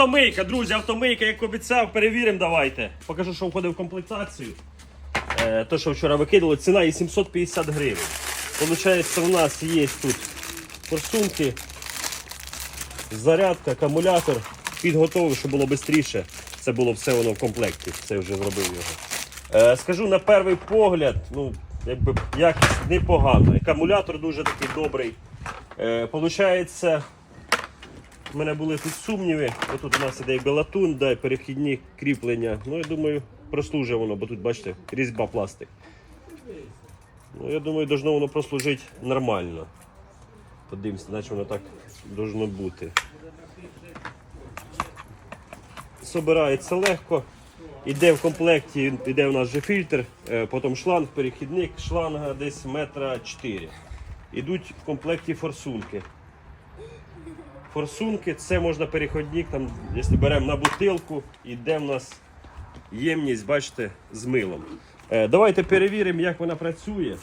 автомийка, друзі, автомийка, як обіцяв, перевіримо, давайте. Покажу, що входить в комплектацію. Е, то, що вчора викидали, ціна є 750 гривень. Получається, у нас є тут форсунки, зарядка, акумулятор. Підготовив, щоб було швидше. Це було все воно в комплекті. Це вже зробив його. Е, скажу на перший погляд, ну, якби якість непогана. Акумулятор дуже такий добрий. Е, получається, у мене були тут сумніви. Отут у нас іде і белатун, да, перехідні кріплення. Ну, я думаю, прослужить воно, бо тут, бачите, різьба пластик. Ну, я думаю, должно воно прослужити нормально. Подивимося, наче воно так должно бути. Собирається легко. Іде в комплекті, іде у нас вже фільтр, е, потім шланг, перехідник, шланга десь метра 4. Ідуть в комплекті форсунки. Форсунки це можна переходник, там, якщо беремо на бутилку, іде в нас ємність, бачите, з милом. Е, давайте перевіримо, як вона працює.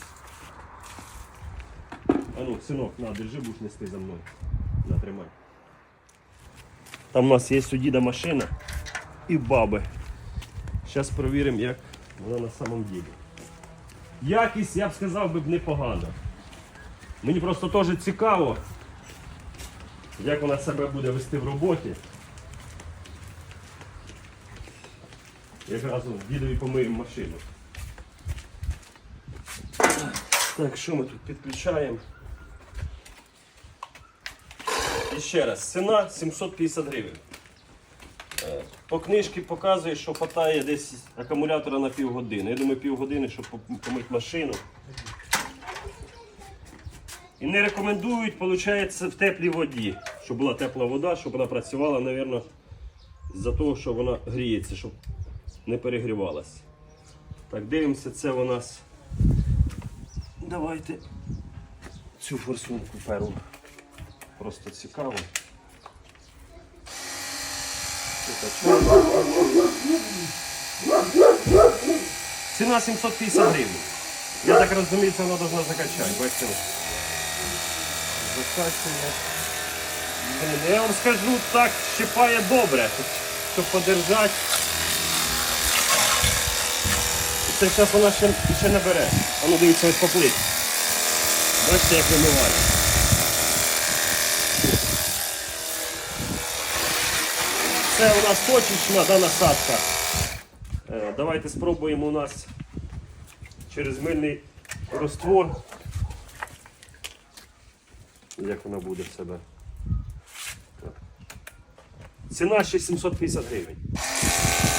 А ну, синок, на, держи, будеш нести за мною. На, тримай. Там у нас є судіда машина і баби. Зараз перевіримо, як вона на самом ділі. Якість, я б сказав, би непогана. Мені просто теж цікаво, як вона себе буде вести в роботі. Якраз от дідові помиємо машину. Так, що ми тут підключаємо? І ще раз, ціна 750 гривень. Е, По книжці показує, що хватає десь акумулятора на півгодини. Я думаю, півгодини, щоб помити машину. І не рекомендують, виходить, в теплій воді, щоб була тепла вода, щоб вона працювала, мабуть, з-за того, що вона гріється, щоб не перегрівалася. Так, дивимося, це у нас. Давайте цю форсунку перу. Просто цікаво. Ціна 750 гривень. Я так розумію, це вона должна закачати. Бачите? Закачує. Блін, Я вам скажу, так щипає добре, щоб подержати. Це зараз вона ще, ще не бере. А ну дивіться, ось поплить. Бачите, як вимиває. Це у нас точечна да, насадка. Е, давайте спробуємо у нас через мильний розтвор. Як вона буде в себе. Ціна ще 750 гривень.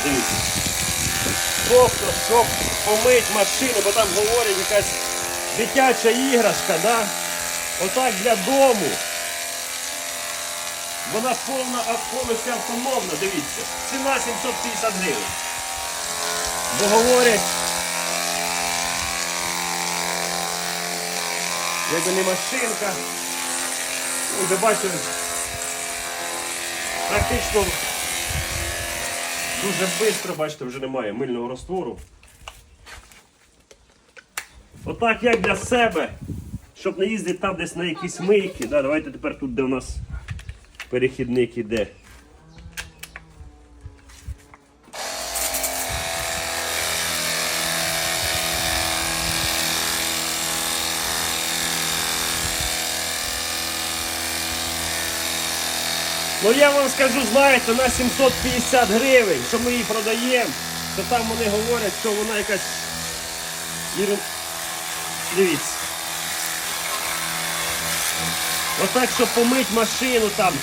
Дивіться. Просто щоб помити машину, бо там говорять якась дитяча іграшка, да? Отак для дому. Вона повна, повністю автономна, дивіться. Ціна 750 гривень. Бо говорять, якби не машинка. Вже бачили, практично дуже швидко, бачите, вже немає мильного розтвору. Отак як для себе, щоб не їздити там десь на якісь мийки. Да, давайте тепер тут, де у нас перехідник іде. Ну я вам скажу, знаєте, на 750 гривень, що ми її продаємо, то там вони говорять, що вона якась. Дивіться. Отак, щоб помити машину там.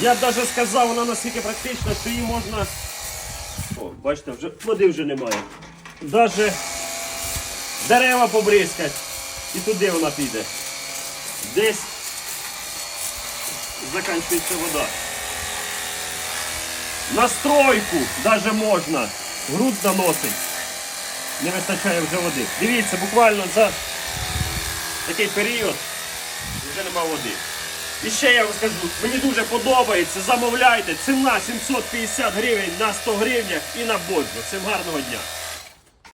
Я б навіть сказав, вона настільки практична, що її можна. О, бачите, вже води вже немає. Даже дерева побризкать. І туди вона піде. Десь закінчується вода. На стройку навіть можна. Груд наносить. Не вистачає вже води. Дивіться, буквально за такий період вже нема води. І ще я вам скажу, мені дуже подобається, замовляйте, ціна 750 гривень на 100 гривнях і на боджу. Всім гарного дня.